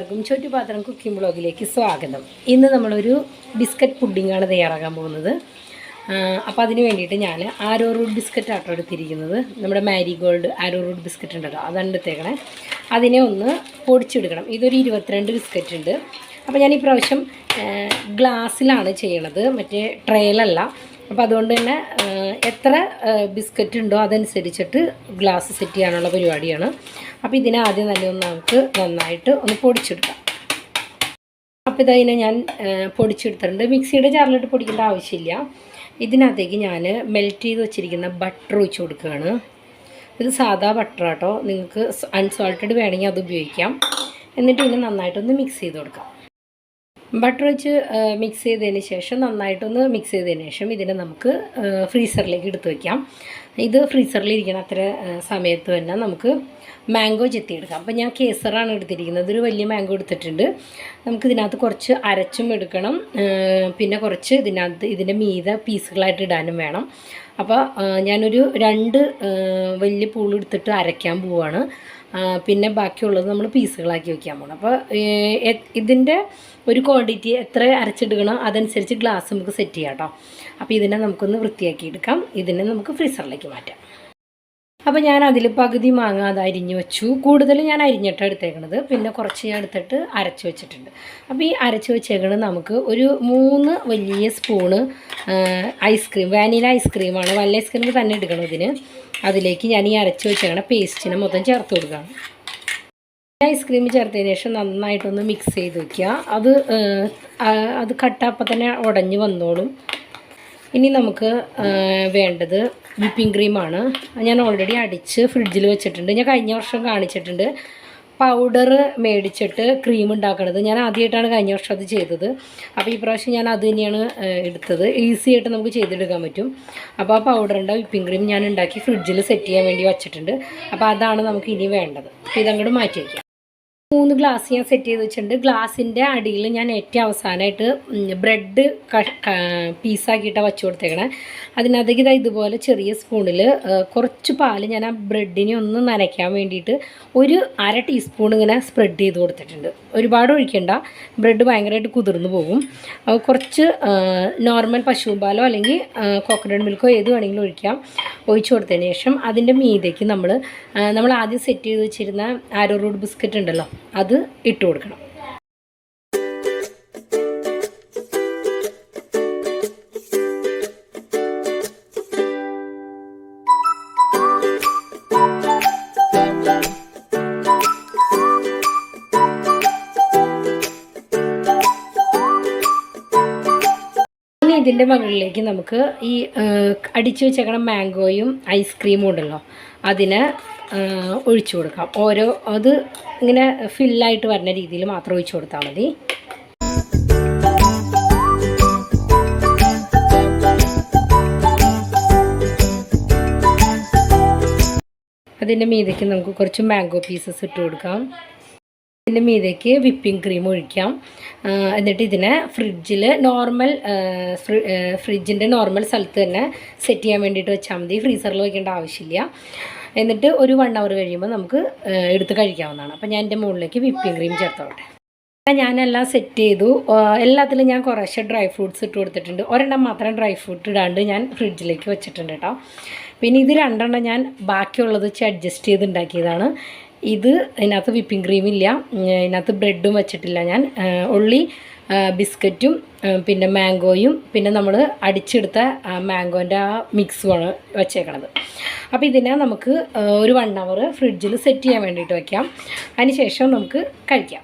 എല്ലാവർക്കും ചുറ്റുപാത്രം കുക്കിംഗ് ബ്ലോഗിലേക്ക് സ്വാഗതം. ഇന്ന് നമ്മളൊരു ബിസ്ക്കറ്റ് പുഡിങ്ങാണ് തയ്യാറാക്കാൻ പോകുന്നത്. അപ്പോൾ അതിന് വേണ്ടിയിട്ട് ഞാൻ ആരോ റൂട്ട് ബിസ്ക്കറ്റ് ആട്ടോ എടുത്തിരിക്കുന്നത്. നമ്മുടെ മാരിഗോൾഡ് ആരോ റൂട്ട് ബിസ്ക്കറ്റ് ഉണ്ടല്ലോ അതാണ് എടുത്തേക്കണേ അതിനെ ഒന്ന് പൊടിച്ചെടുക്കണം. ഇതൊരു ഇരുപത്തിരണ്ട് ബിസ്ക്കറ്റ് ഉണ്ട്. അപ്പോൾ ഞാൻ ഈ പ്രാവശ്യം ഗ്ലാസ്സിലാണ് ചെയ്യണത്. മറ്റേ ട്രയലല്ല. അപ്പോൾ അതുകൊണ്ട് തന്നെ എത്ര ബിസ്ക്കറ്റ് ഉണ്ടോ അതനുസരിച്ചിട്ട് ഗ്ലാസ് സെറ്റ് ചെയ്യാനുള്ള പരിപാടിയാണ്. അപ്പോൾ ഇതിനെ ആദ്യം തന്നെ ഒന്ന് നമുക്ക് നന്നായിട്ട് ഒന്ന് പൊടിച്ചെടുക്കാം. അപ്പോൾ ഇതതിനെ ഞാൻ പൊടിച്ചെടുത്തിട്ടുണ്ട്. മിക്സിയുടെ ജാറിലിട്ട് പൊടിക്കേണ്ട ആവശ്യമില്ല. ഇതിനകത്തേക്ക് ഞാൻ മെൽറ്റ് ചെയ്ത് വെച്ചിരിക്കുന്ന ബട്ടർ ഒഴിച്ച് കൊടുക്കുകയാണ്. ഇത് സാധാ ബട്ടർ ആട്ടോ. നിങ്ങൾക്ക് അൺസോൾട്ടഡ് വേണമെങ്കിൽ അത് ഉപയോഗിക്കാം. എന്നിട്ട് ഇതിനെ നന്നായിട്ടൊന്ന് മിക്സ് ചെയ്ത് കൊടുക്കാം. ബട്ടർ വെച്ച് മിക്സ് ചെയ്തതിന് ശേഷം നന്നായിട്ടൊന്ന് മിക്സ് ചെയ്തതിന് ശേഷം ഇതിനെ നമുക്ക് ഫ്രീസറിലേക്ക് എടുത്ത് വയ്ക്കാം ഇത് ഫ്രീസറിൽ ഇരിക്കുന്ന അത്ര സമയത്ത് തന്നെ നമുക്ക് മാംഗോ ചെത്തിയെടുക്കാം. അപ്പോൾ ഞാൻ കേസറാണ് എടുത്തിരിക്കുന്നത്. ഒരു വലിയ മാംഗോ എടുത്തിട്ടുണ്ട്. നമുക്ക് ഇതിനകത്ത് കുറച്ച് അരച്ചും എടുക്കണം. പിന്നെ കുറച്ച് ഇതിനകത്ത് ഇതിന്റെ മീത പീസുകളായിട്ട് ഇടാനും വേണം. അപ്പോൾ ഞാനൊരു രണ്ട് വലിയ പൂളെടുത്തിട്ട് അരയ്ക്കാൻ പോവാണ്. പിന്നെ ബാക്കിയുള്ളത് നമ്മൾ പീസുകളാക്കി വെക്കാൻ പോകണം അപ്പോൾ ഇതിന്റെ ഒരു ക്വാണ്ടിറ്റി എത്ര അരച്ചിടുകണോ അതനുസരിച്ച് ഗ്ലാസ് നമുക്ക് സെറ്റ് ചെയ്യാം കേട്ടോ. അപ്പോൾ ഇതിനെ നമുക്കൊന്ന് വൃത്തിയാക്കി എടുക്കാം. ഇതിനെ നമുക്ക് ഫ്രീസറിലേക്ക് മാറ്റാം. അപ്പോൾ ഞാൻ അതിൽ പകുതി മാങ്ങ അത് അരിഞ്ഞ് വെച്ചു. കൂടുതൽ ഞാൻ അരിഞ്ഞിട്ട് എടുത്തേക്കണത്. പിന്നെ കുറച്ച് ഞാൻ എടുത്തിട്ട് അരച്ച് വെച്ചിട്ടുണ്ട്. അപ്പോൾ ഈ അരച്ച് വെച്ചേക്കണത് നമുക്ക് ഒരു മൂന്ന് വലിയ സ്പൂണ് ഐസ്ക്രീം വാനില ഐസ്ക്രീമാണ് വല്ല ഐസ്ക്രീം തന്നെ എടുക്കണം ഇതിന്. അതിലേക്ക് ഞാൻ ഈ അരച്ച് വെച്ചേക്കണ പേസ്റ്റിനെ മൊത്തം ചേർത്ത് കൊടുക്കാം. ഐസ്ക്രീം ചേർത്തതിന് ശേഷം നന്നായിട്ടൊന്ന് മിക്സ് ചെയ്ത് വയ്ക്കുക അത് അത് കട്ടപ്പം തന്നെ ഉടഞ്ഞ് വന്നോളും. ഇനി നമുക്ക് വേണ്ടത് വിപ്പിംഗ് ക്രീമാണ്. ഞാൻ ഓൾറെഡി അടിച്ച് ഫ്രിഡ്ജിൽ വെച്ചിട്ടുണ്ട്. ഞാൻ കഴിഞ്ഞ വർഷം കാണിച്ചിട്ടുണ്ട്. പൗഡർ മേടിച്ചിട്ട് ക്രീം ഉണ്ടാക്കണത്. ഞാൻ ആദ്യമായിട്ടാണ് കഴിഞ്ഞ വർഷം അത് ചെയ്തത്. അപ്പോൾ ഈ പ്രാവശ്യം ഞാൻ അത് തന്നെയാണ് എടുത്തത്. ഈസി ആയിട്ട് നമുക്ക് ചെയ്തെടുക്കാൻ പറ്റും. അപ്പോൾ ആ പൗഡറിന്റെ വിപ്പിംഗ് ക്രീം ഞാൻ ഉണ്ടാക്കി ഫ്രിഡ്ജിൽ സെറ്റ് ചെയ്യാൻ വേണ്ടി വച്ചിട്ടുണ്ട്. അപ്പോൾ അതാണ് നമുക്ക് ഇനി വേണ്ടത്. അപ്പോൾ ഇതങ്ങോട്ട് മാറ്റി വയ്ക്കാം മൂന്ന് ഗ്ലാസ് ഞാൻ സെറ്റ് ചെയ്ത് വെച്ചിട്ടുണ്ട്. ഗ്ലാസിന്റെ അടിയിൽ ഞാൻ ഏറ്റവും അവസാനമായിട്ട് ബ്രെഡ് പീസാക്കിയിട്ടാണ് വച്ചു കൊടുത്തേക്കണേ. അതിനകത്തേക്ക് ഇതാ ഇതുപോലെ ചെറിയ സ്പൂണിൽ കുറച്ച് പാൽ ഞാൻ ആ ബ്രെഡിനെ ഒന്ന് നനയ്ക്കാൻ വേണ്ടിയിട്ട് ഒരു അര ടീസ്പൂൺ ഇങ്ങനെ സ്പ്രെഡ് ചെയ്ത് കൊടുത്തിട്ടുണ്ട്. ഒരുപാട് ഒഴിക്കണ്ട. ബ്രെഡ് ഭയങ്കരമായിട്ട് കുതിർന്നു പോകും. കുറച്ച് നോർമൽ പശു പാലോ അല്ലെങ്കിൽ കോക്കനട്ട് മിൽക്കോ ഏത് വേണമെങ്കിലും ഒഴിക്കാം. ഒഴിച്ചു കൊടുത്തതിന് ശേഷം അതിന്റെ മീതേക്ക് നമ്മൾ നമ്മൾ ആദ്യം സെറ്റ് ചെയ്ത് വെച്ചിരുന്ന ആരോ റൂട്ട് ബിസ്ക്കറ്റ് ഉണ്ടല്ലോ അത് ഇട്ട് കൊടുക്കണം. ഇതിന്റെ മുകളിലേക്ക് നമുക്ക് ഈ അടിച്ചു വെച്ചേക്കണ മാംഗോയും ഐസ്ക്രീമും ഉണ്ടല്ലോ അതിന് ഒഴിച്ചു കൊടുക്കാം. ഓരോ അത് ഇങ്ങനെ ഫില്ലായിട്ട് വരുന്ന രീതിയിൽ മാത്രം ഒഴിച്ചു കൊടുത്താൽ മതി. അതിന്റെ മീതയ്ക്ക് നമുക്ക് കുറച്ച് മാംഗോ പീസസ് ഇട്ട് കൊടുക്കാം. ഇതിന്റെ മീതേക്ക് വിപ്പിംഗ് ക്രീം ഒഴിക്കാം. എന്നിട്ട് ഇതിനെ ഫ്രിഡ്ജിൽ നോർമൽ ഫ്രിഡ്ജിന്റെ നോർമൽ സ്ഥലത്ത് തന്നെ സെറ്റ് ചെയ്യാൻ വേണ്ടിയിട്ട് വെച്ചാൽ മതി. ഫ്രീസറിൽ വയ്ക്കേണ്ട ആവശ്യമില്ല. എന്നിട്ട് ഒരു വൺ അവർ കഴിയുമ്പോൾ നമുക്ക് എടുത്ത് കഴിക്കാവുന്നതാണ്. അപ്പോൾ ഞാൻ എന്റെ മുകളിലേക്ക് വിപ്പിംഗ് ക്രീം ചേർത്തോട്ടെ. ഞാനെല്ലാം സെറ്റ് ചെയ്തു. എല്ലാത്തിലും ഞാൻ കുറേശ്ശെ ഡ്രൈ ഫ്രൂട്ട്സ് ഇട്ട് കൊടുത്തിട്ടുണ്ട്. ഒരെണ്ണം മാത്രം ഡ്രൈ ഫ്രൂട്ട് ഇടാണ്ട് ഞാൻ ഫ്രിഡ്ജിലേക്ക് വെച്ചിട്ടുണ്ട് കേട്ടോ. പിന്നെ ഇത് രണ്ടെണ്ണം ഞാൻ ബാക്കിയുള്ളത് വെച്ച് അഡ്ജസ്റ്റ് ചെയ്ത് ഉണ്ടാക്കിയതാണ്. ഇത് ഇതിനകത്ത് വിപ്പിംഗ് ക്രീമില്ല. ഇതിനകത്ത് ബ്രെഡും വെച്ചിട്ടില്ല ഞാൻ. ഉള്ളി ബിസ്ക്കറ്റും പിന്നെ മാംഗോയും പിന്നെ നമ്മൾ അടിച്ചെടുത്ത മാംഗോന്റെ ആ മിക്സുമാണ് വെച്ചേക്കണത്. അപ്പോൾ ഇതിനെ നമുക്ക് ഒരു വൺ അവർ ഫ്രിഡ്ജിൽ സെറ്റ് ചെയ്യാൻ വേണ്ടിയിട്ട് വയ്ക്കാം അതിന് ശേഷം നമുക്ക് കഴിക്കാം.